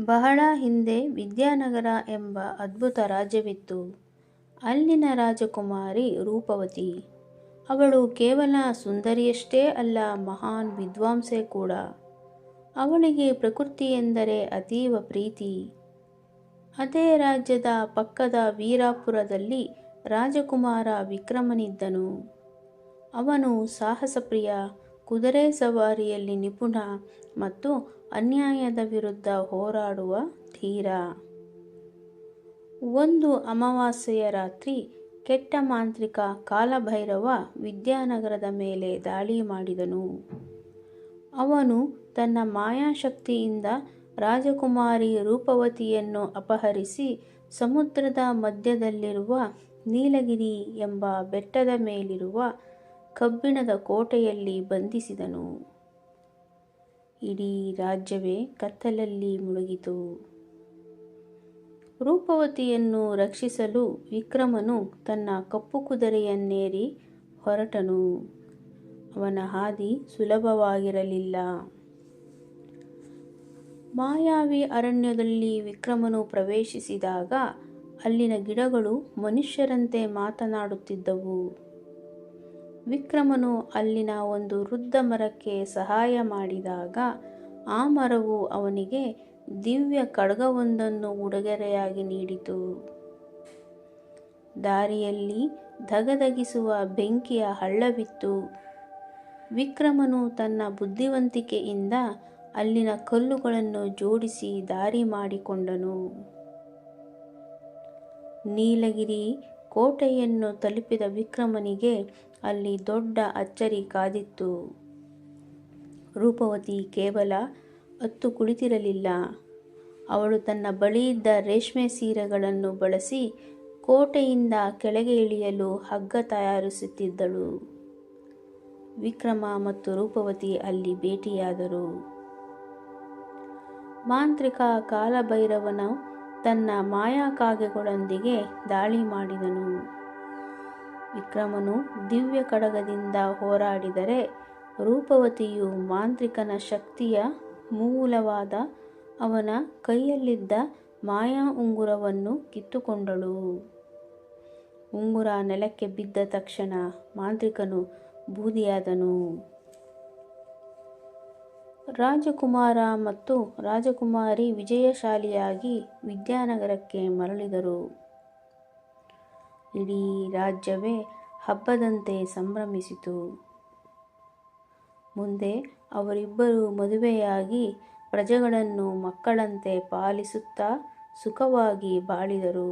ಬಹಳ ಹಿಂದೆ ವಿದ್ಯಾನಗರ ಎಂಬ ಅದ್ಭುತ ರಾಜ್ಯವಿತ್ತು. ಅಲ್ಲಿನ ರಾಜಕುಮಾರಿ ರೂಪವತಿ. ಅವಳು ಕೇವಲ ಸುಂದರಿಯಷ್ಟೇ ಅಲ್ಲ ಮಹಾನ್ ವಿದ್ವಾಂಸೆ ಕೂಡ. ಅವಳಿಗೆ ಪ್ರಕೃತಿ ಎಂದರೆ ಅತೀವ ಪ್ರೀತಿ. ಅದೇ ರಾಜ್ಯದ ಪಕ್ಕದ ವೀರಾಪುರದಲ್ಲಿ ರಾಜಕುಮಾರ ವಿಕ್ರಮನಿದ್ದನು. ಅವನು ಸಾಹಸಪ್ರಿಯ, ಕುದುರೆ ಸವಾರಿಯಲ್ಲಿ ನಿಪುಣ ಮತ್ತು ಅನ್ಯಾಯದ ವಿರುದ್ಧ ಹೋರಾಡುವ ಧೀರ. ಒಂದು ಅಮಾವಾಸ್ಯೆಯ ರಾತ್ರಿ ಕೆಟ್ಟ ಮಾಂತ್ರಿಕ ಕಾಲಭೈರವ ವಿದ್ಯಾನಗರದ ಮೇಲೆ ದಾಳಿ ಮಾಡಿದನು. ಅವನು ತನ್ನ ಮಾಯಾಶಕ್ತಿಯಿಂದ ರಾಜಕುಮಾರಿ ರೂಪವತಿಯನ್ನು ಅಪಹರಿಸಿ ಸಮುದ್ರದ ಮಧ್ಯದಲ್ಲಿರುವ ನೀಲಗಿರಿ ಎಂಬ ಬೆಟ್ಟದ ಮೇಲಿರುವ ಕಬ್ಬಿಣದ ಕೋಟೆಯಲ್ಲಿ ಬಂಧಿಸಿದನು. ಇಡೀ ರಾಜ್ಯವೇ ಕತ್ತಲಲ್ಲಿ ಮುಳುಗಿತು. ರೂಪವತಿಯನ್ನು ರಕ್ಷಿಸಲು ವಿಕ್ರಮನು ತನ್ನ ಕಪ್ಪು ಕುದುರೆಯನ್ನೇರಿ ಹೊರಟನು. ಅವನ ಹಾದಿ ಸುಲಭವಾಗಿರಲಿಲ್ಲ. ಮಾಯಾವಿ ಅರಣ್ಯದಲ್ಲಿ ವಿಕ್ರಮನು ಪ್ರವೇಶಿಸಿದಾಗ ಅಲ್ಲಿನ ಗಿಡಗಳು ಮನುಷ್ಯರಂತೆ ಮಾತನಾಡುತ್ತಿದ್ದವು. ವಿಕ್ರಮನು ಅಲ್ಲಿನ ಒಂದು ವೃದ್ಧ ಮರಕ್ಕೆ ಸಹಾಯ ಮಾಡಿದಾಗ ಆ ಮರವು ಅವನಿಗೆ ದಿವ್ಯ ಖಡ್ಗವೊಂದನ್ನು ಉಡುಗೊರೆಯಾಗಿ ನೀಡಿತು. ದಾರಿಯಲ್ಲಿ ಧಗಧಗಿಸುವ ಬೆಂಕಿಯ ಹಳ್ಳವಿತ್ತು. ವಿಕ್ರಮನು ತನ್ನ ಬುದ್ಧಿವಂತಿಕೆಯಿಂದ ಅಲ್ಲಿನ ಕಲ್ಲುಗಳನ್ನು ಜೋಡಿಸಿ ದಾರಿ ಮಾಡಿಕೊಂಡನು. ನೀಲಗಿರಿ ಕೋಟೆಯನ್ನು ತಲುಪಿದ ವಿಕ್ರಮನಿಗೆ ಅಲ್ಲಿ ದೊಡ್ಡ ಅಚ್ಚರಿ ಕಾದಿತ್ತು. ರೂಪವತಿ ಕೇವಲ ಅತ್ತು ಕುಳಿತಿರಲಿಲ್ಲ. ಅವಳು ತನ್ನ ಬಳಿಯಿದ್ದ ರೇಷ್ಮೆ ಸೀರೆಗಳನ್ನು ಬಳಸಿ ಕೋಟೆಯಿಂದ ಕೆಳಗೆ ಇಳಿಯಲು ಹಗ್ಗ ತಯಾರಿಸುತ್ತಿದ್ದಳು. ವಿಕ್ರಮ ಮತ್ತು ರೂಪವತಿ ಅಲ್ಲಿ ಭೇಟಿಯಾದರು. ಮಾಂತ್ರಿಕ ಕಾಲಭೈರವನು ತನ್ನ ಮಾಯಾಕಾಗೆಗಳೊಂದಿಗೆ ದಾಳಿ ಮಾಡಿದನು. ವಿಕ್ರಮನು ದಿವ್ಯ ಕಡಗದಿಂದ ಹೋರಾಡಿದರೆ ರೂಪವತಿಯು ಮಾಂತ್ರಿಕನ ಶಕ್ತಿಯ ಮೂಲವಾದ ಅವನ ಕೈಯಲ್ಲಿದ್ದ ಮಾಯಾ ಉಂಗುರವನ್ನು ಕಿತ್ತುಕೊಂಡಳು. ಉಂಗುರ ನೆಲಕ್ಕೆ ಬಿದ್ದ ತಕ್ಷಣ ಮಾಂತ್ರಿಕನು ಬೂದಿಯಾದನು. ರಾಜಕುಮಾರ ಮತ್ತು ರಾಜಕುಮಾರಿ ವಿಜಯಶಾಲಿಯಾಗಿ ವಿದ್ಯಾನಗರಕ್ಕೆ ಮರಳಿದರು. ಇಡೀ ರಾಜ್ಯವೇ ಹಬ್ಬದಂತೆ ಸಂಭ್ರಮಿಸಿತು. ಮುಂದೆ ಅವರಿಬ್ಬರು ಮದುವೆಯಾಗಿ ಪ್ರಜೆಗಳನ್ನು ಮಕ್ಕಳಂತೆ ಪಾಲಿಸುತ್ತಾ ಸುಖವಾಗಿ ಬಾಳಿದರು.